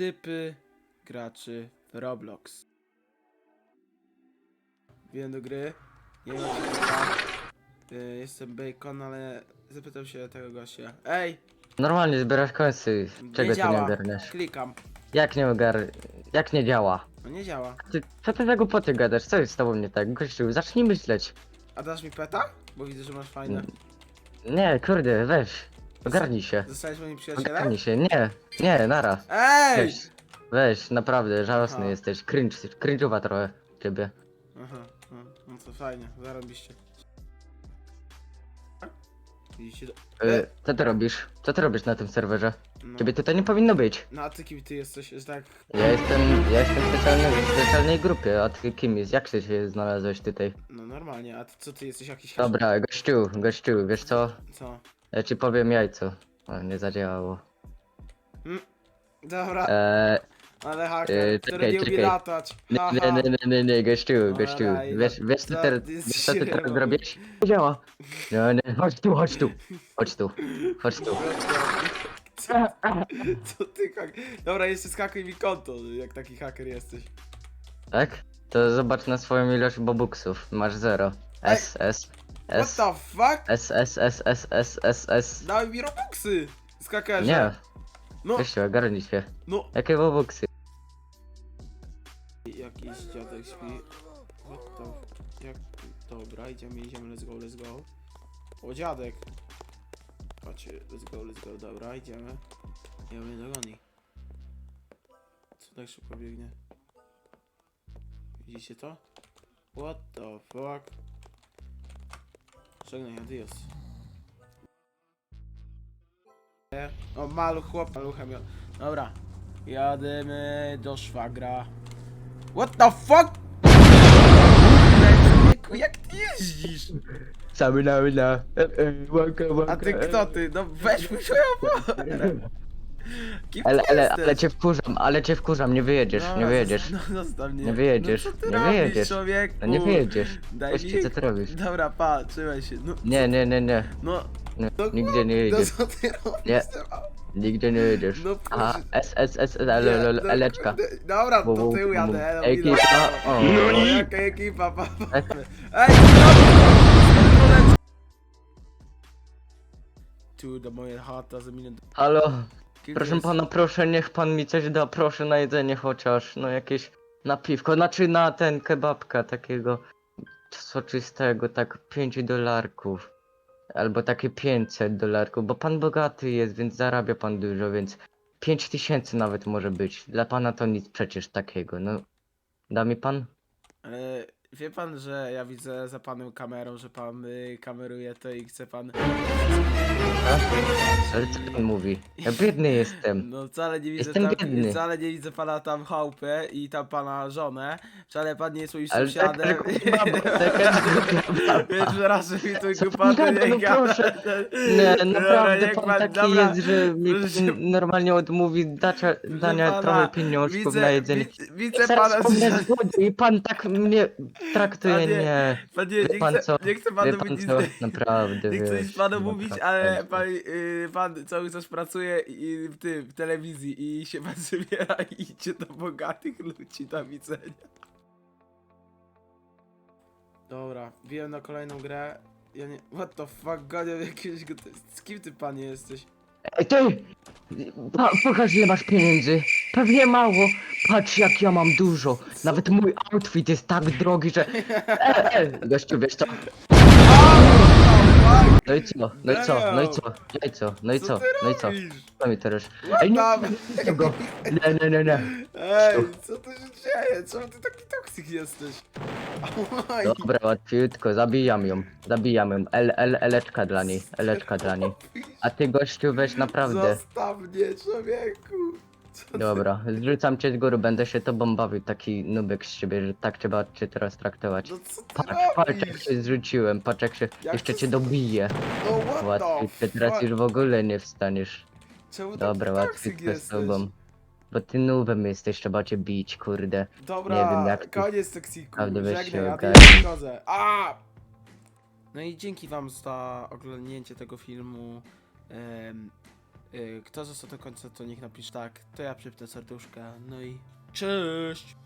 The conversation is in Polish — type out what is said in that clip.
Typy graczy w Roblox. Wiem do gry. Nie nazywa. Y, Jestem Bacon, ale zapytam się tego gościa. Ej! Normalnie zbierasz końcy. nie Czego ty nie działa. ogarniasz? Klikam. Jak nie ogar... Jak nie działa? No nie działa. Ty, co ty za głupoty gadasz? Co jest z tobą nie tak? Gościu, zacznij myśleć. A dasz mi peta? Bo widzę, że masz fajne. Nie, kurde, weź. Ogarnij się. Zostałeś moim przyjacielem? Ogarnij się. Nie, nie, nara. Ej! Weź, weź, naprawdę, żałosny Aha. jesteś. Cringe, cringe'owa trochę ciebie. Aha, no, no to fajnie, zarobiście. Widzicie to? Y, co ty robisz? Co ty robisz na tym serwerze? No. Ciebie tutaj nie powinno być. No a ty kim ty jesteś? Że tak... Ja jestem, ja jestem w specjalnej, w specjalnej grupie, a ty kim jest? Jak ty się znalazłeś tutaj? No normalnie, a ty, co ty jesteś jakiś... Dobra, gościu, gościu, wiesz co? Co? Ja ci powiem jajco. O, nie zadziałało. Dobra, Eee, ale haker, e, który czekaj, nie umie czekaj. latać. nie, Haha. nie, nie, nie, nie, nie, gościu, gościu. Dobra, Wiesz, wiesz co ty wiesz co ty teraz robisz? zrobisz? Nie działa. No, nie, chodź tu, chodź tu. Chodź tu, chodź tu. Co, co ty hak... Dobra, jeszcze skakuj mi konto, jak taki haker jesteś. Tak? To zobacz na swoją ilość bobuksów. Masz zero. S, S, What S, the fuck? S, S, S, S, S, S, S. Daj mi robuxy! Skakerze. Nie, No, gościu, ogarnij się. no. Jakie bobuksy? Jakiś dziadek śpi. What the... Jak... Dobra, idziemy, idziemy, let's go, let's go. O, dziadek. Patrzcie, let's go, let's go, dobra, idziemy. Ja mnie dogoni. Co tak szybko biegnie? Widzicie to? What the fuck? Żegnaj, adios. O, maluch, chłop, maluchem. Dobra. Jadymy do szwagra. What the fuck? Jak ty jeździsz? Samy na na. E, e. A ty kto ty? No weź mi swoją. Kim Ale, ty ale, jesteś? ale cię wkurzam, ale cię wkurzam, nie wyjedziesz, No, nie wyjedziesz. No, zostaw mnie. Nie wyjedziesz, no, co ty nie robisz, wyjedziesz. człowieku? No nie wyjedziesz. Daj Gościu, mi... co ty robisz? Dobra, pa, trzymaj się. No, Nie, nie, nie, nie. no, nie no nigdzie nie No jedziesz. co ty robisz? Nie. z tym autem? Nigdzie nie jedziesz. No Aha, proszę. S, S, S, S, Nie, L, L, L, no, Eleczka. kurde, Dobra, Bo- to bo- tył bo- jadę. elo, Ekipa, o. No, jaka ekipa, pa, pa. Ej, Tu do mojej chata za minutę. Halo, Kim proszę jest? pana, proszę, niech pan mi coś da, proszę na jedzenie chociaż, no jakieś napiwko, znaczy na ten kebabka takiego soczystego, tak 5 dolarków. Albo takie 500 dolarków, bo pan bogaty jest, więc zarabia pan dużo, więc 5 tysięcy nawet może być. Dla pana to nic przecież takiego, no. Da mi pan? Wie pan, że ja widzę za panem kamerą, że pan y, kameruje to i chce pan. Ale co pan mówi? Ja biedny jestem. No wcale nie widzę Jestem tam, biedny. wcale nie widzę pana tam chałupę i tam pana żonę. Wcale pan nie jest moim Ale sąsiadem. taka baba, taka baba. Więc raczej mi tu Co pan gada, nie no proszę. Nie, naprawdę pan taki jest, że mi proszę- pan normalnie odmówi dacia, dania pana, trochę pieniążków na jedzenie. Widzę, widzę Zaraz pana. głodu i pan tak mnie traktuje, Panie, nie. Panie, nie pan chcę, co? nie chcę panu pan mówić. co? Naprawdę, Nie chcę nic panu mówić, ale pan, y, pan cały czas pracuje i w tym, w telewizji i się pan zabiera i idzie do bogatych ludzi do widzenia. Dobra, wbiłem na kolejną grę. Ja nie. What the fuck, gonią jakiegoś. go- Z kim ty panie jesteś? Ej, ty! Pa, pokaż ile masz pieniędzy. Pewnie mało. Patrz jak ja mam dużo. Nawet mój outfit jest tak drogi, że... E, e, gościu, wiesz co? No i co? No i co? No i co? No i co? No i co? No i co? Co mi teraz? Ej, nie, the- nie, go. Nie, nie, nie, nie. Ej, co tu się dzieje? Czemu ty taki toksyk jesteś? Oj, Dobra, łatwiutko, zabijam ją. Zabijam ją. El, el, eleczka dla niej. Eleczka dla niej. A ty gościu weź naprawdę. Zostaw mnie, człowieku! Co ty- Dobra, zrzucam cię z góry, będę się tobą bawił, taki nubek z ciebie, że tak trzeba cię teraz traktować. No co ty Patrz, patrz jak robisz? się zrzuciłem, patrz jak się, Jak jeszcze to cię z- dobiję. No what Łatwiej, the ty teraz fuck? już w ogóle nie wstaniesz. Czemu Dobra, łatwiej toksyk z jesteś? tobą. Bo ty nubem jesteś, trzeba cię bić, kurde. Dobra, Nie wiem, jak ty- koniec toksiku, Naprawdę weź żegnaj, się a ty ogarnij. A! No i dzięki wam za oglądnięcie tego filmu. Em, Kto został do końca, to niech napisze tak, to ja przypnę serduszka, no i cześć!